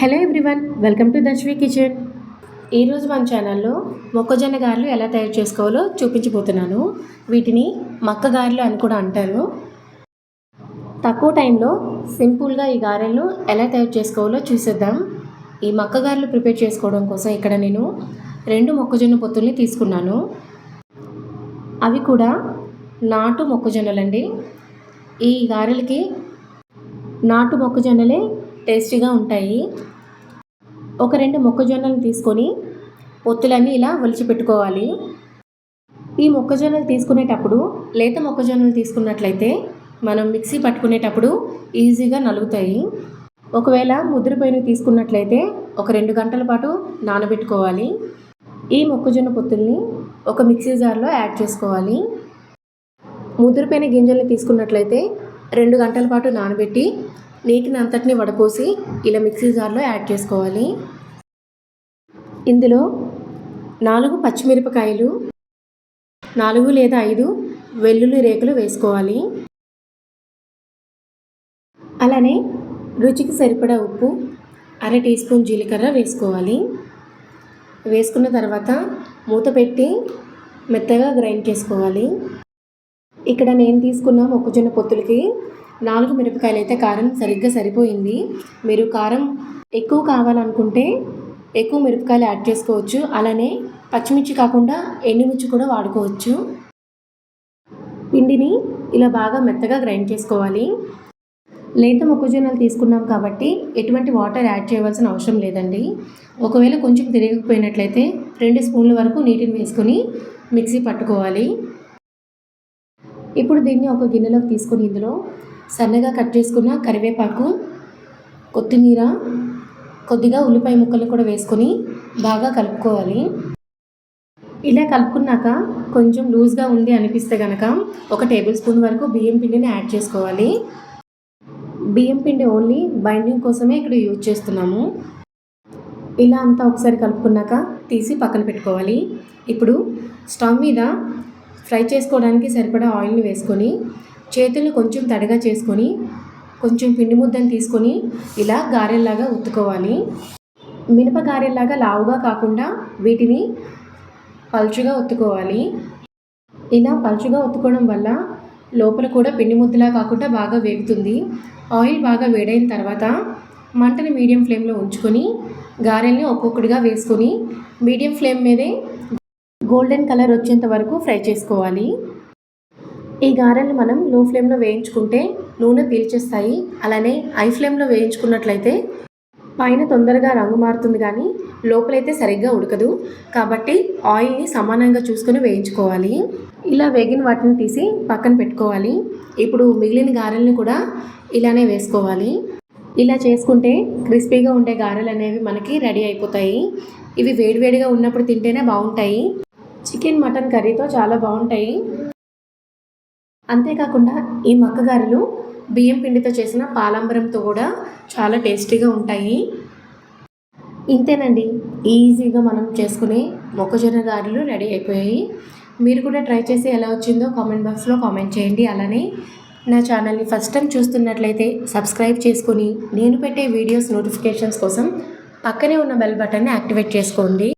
Hello everyone welcome to Dashvi kitchen ఈరోజు మన ఛానల్లో మొక్కజొన్న గారెలు ఎలా తయారు చేసుకోవాలో చూపించబోతున్నాను. వీటిని మక్క గారెలు అని కూడా అంటారు. తక్కువ టైంలో సింపుల్గా ఈ గారెలను ఎలా తయారు చేసుకోవాలో చూసేద్దాం. ఈ మక్క గారెలు ప్రిపేర్ చేసుకోవడం కోసం ఇక్కడ నేను రెండు మొక్కజొన్న పొత్తుల్ని తీసుకున్నాను. అవి కూడా నాటు మొక్కజొన్నలండి. ఈ గారెలకి నాటు మొక్కజొన్నలే టేస్టీగా ఉంటాయి. ఒక రెండు మొక్కజొన్నలు తీసుకొని పొత్తులన్నీ ఇలా ఒలిచిపెట్టుకోవాలి ఈ మొక్కజొన్నలు తీసుకునేటప్పుడు లేత మొక్కజొన్నలు తీసుకున్నట్లయితే మనం మిక్సీ పట్టుకునేటప్పుడు ఈజీగా నలుగుతాయి. ఒకవేళ ముద్రపోయిన తీసుకున్నట్లయితే ఒక రెండు గంటల పాటు నానబెట్టుకోవాలి. ఈ మొక్కజొన్న పొత్తుల్ని ఒక మిక్సీ జార్లో యాడ్ చేసుకోవాలి. ముద్రపోయిన గింజల్ని తీసుకున్నట్లయితే రెండు గంటల పాటు నానబెట్టి నీటిని అంతటిని వడపోసి ఇలా మిక్సీ జార్లో యాడ్ చేసుకోవాలి. ఇందులో నాలుగు పచ్చిమిరపకాయలు నాలుగు లేదా ఐదు వెల్లుల్లి రేకులు వేసుకోవాలి. అలానే రుచికి సరిపడా ఉప్పు అర టీ స్పూన్ జీలకర్ర వేసుకోవాలి. వేసుకున్న తర్వాత మూత పెట్టి మెత్తగా గ్రైండ్ చేసుకోవాలి. ఇక్కడ నేను తీసుకున్న మొక్కజొన్న పొత్తులకి నాలుగు మిరపకాయలు అయితే కారం సరిగ్గా సరిపోయింది. మీరు కారం ఎక్కువ కావాలనుకుంటే ఎక్కువ మిరపకాయలు యాడ్ చేసుకోవచ్చు. అలానే పచ్చిమిర్చి కాకుండా ఎండుమిర్చి కూడా వాడుకోవచ్చు. పిండిని ఇలా బాగా మెత్తగా గ్రైండ్ చేసుకోవాలి. లేత మొక్కజొన్నలు తీసుకున్నాం కాబట్టి ఎటువంటి వాటర్ యాడ్ చేయవలసిన అవసరం లేదండి. ఒకవేళ కొంచెం తిరగకపోయినట్లయితే రెండు స్పూన్ల వరకు నీటిని వేసుకొని మిక్సీ పట్టుకోవాలి. ఇప్పుడు దీన్ని ఒక గిన్నెలోకి తీసుకొని ఇందులో సన్నగా కట్ చేసుకున్న కరివేపాకు కొత్తిమీర కొద్దిగా ఉల్లిపాయ ముక్కలు కూడా వేసుకొని బాగా కలుపుకోవాలి. ఇలా కలుపుకున్నాక కొంచెం లూజ్గా ఉంది అనిపిస్తే కనుక ఒక టేబుల్ స్పూన్ వరకు బియ్యం పిండిని యాడ్ చేసుకోవాలి. బియ్యం పిండి ఓన్లీ బైండింగ్ కోసమే ఇక్కడ యూజ్ చేస్తున్నాము. ఇలా అంతా ఒకసారి కలుపుకున్నాక తీసి పక్కన పెట్టుకోవాలి. ఇప్పుడు స్టవ్ మీద ఫ్రై చేసుకోవడానికి సరిపడా ఆయిల్ని వేసుకొని చేతులు కొంచెం తడిగా చేసుకొని కొంచెం పిండి ముద్దను తీసుకొని ఇలా గారెల్లాగా ఉత్తుకోవాలి. మినప గారెల్లాగా లావుగా కాకుండా వీటిని పలుచుగా ఒత్తుకోవాలి ఇలా పలుచుగా ఒత్తుకోవడం వల్ల లోపల కూడా పిండి ముద్దలా కాకుండా బాగా వేగుతుంది. ఆయిల్ బాగా వేడైన తర్వాత మంటని మీడియం ఫ్లేమ్లో ఉంచుకొని గారెల్ని ఒక్కొక్కటిగా వేసుకొని మీడియం ఫ్లేమ్ మీదే గోల్డెన్ కలర్ వచ్చేంత వరకు ఫ్రై చేసుకోవాలి. ఈ గారెలు మనం లో ఫ్లేమ్లో వేయించుకుంటే నూనె పీల్చేస్తాయి. అలానే ఐ ఫ్లేమ్లో వేయించుకున్నట్లయితే పైన తొందరగా రంగు మారుతుంది కానీ లోపలైతే సరిగ్గా ఉడకదు. కాబట్టి ఆయిల్ని సమానంగా చూసుకొని వేయించుకోవాలి. ఇలా వేగిన వాటిని తీసి పక్కన పెట్టుకోవాలి. ఇప్పుడు మిగిలిన గారెల్ని కూడా ఇలానే వేసుకోవాలి. ఇలా చేసుకుంటే క్రిస్పీగా ఉండే గారెలు అనేవి మనకి రెడీ అయిపోతాయి. ఇవి వేడివేడిగా ఉన్నప్పుడు తింటేనే బాగుంటాయి. చికెన్ మటన్ కర్రీతో చాలా బాగుంటాయి. అంతేకాకుండా ఈ మక్కగారెలు బియ్యం పిండితో చేసిన పాలంబరంతో కూడా చాలా టేస్టీగా ఉంటాయి. ఇంతేనండి. ఈజీగా మనం చేసుకునే మొక్కజొన్న గారెలు రెడీ అయిపోయాయి. మీరు కూడా ట్రై చేసి ఎలా వచ్చిందో కామెంట్ బాక్స్లో కామెంట్ చేయండి. అలానే నా ఛానల్ని ఫస్ట్ టైం చూస్తున్నట్లయితే సబ్స్క్రైబ్ చేసుకొని నేను పెట్టే వీడియోస్ నోటిఫికేషన్స్ కోసం పక్కనే ఉన్న బెల్ బటన్ని యాక్టివేట్ చేసుకోండి.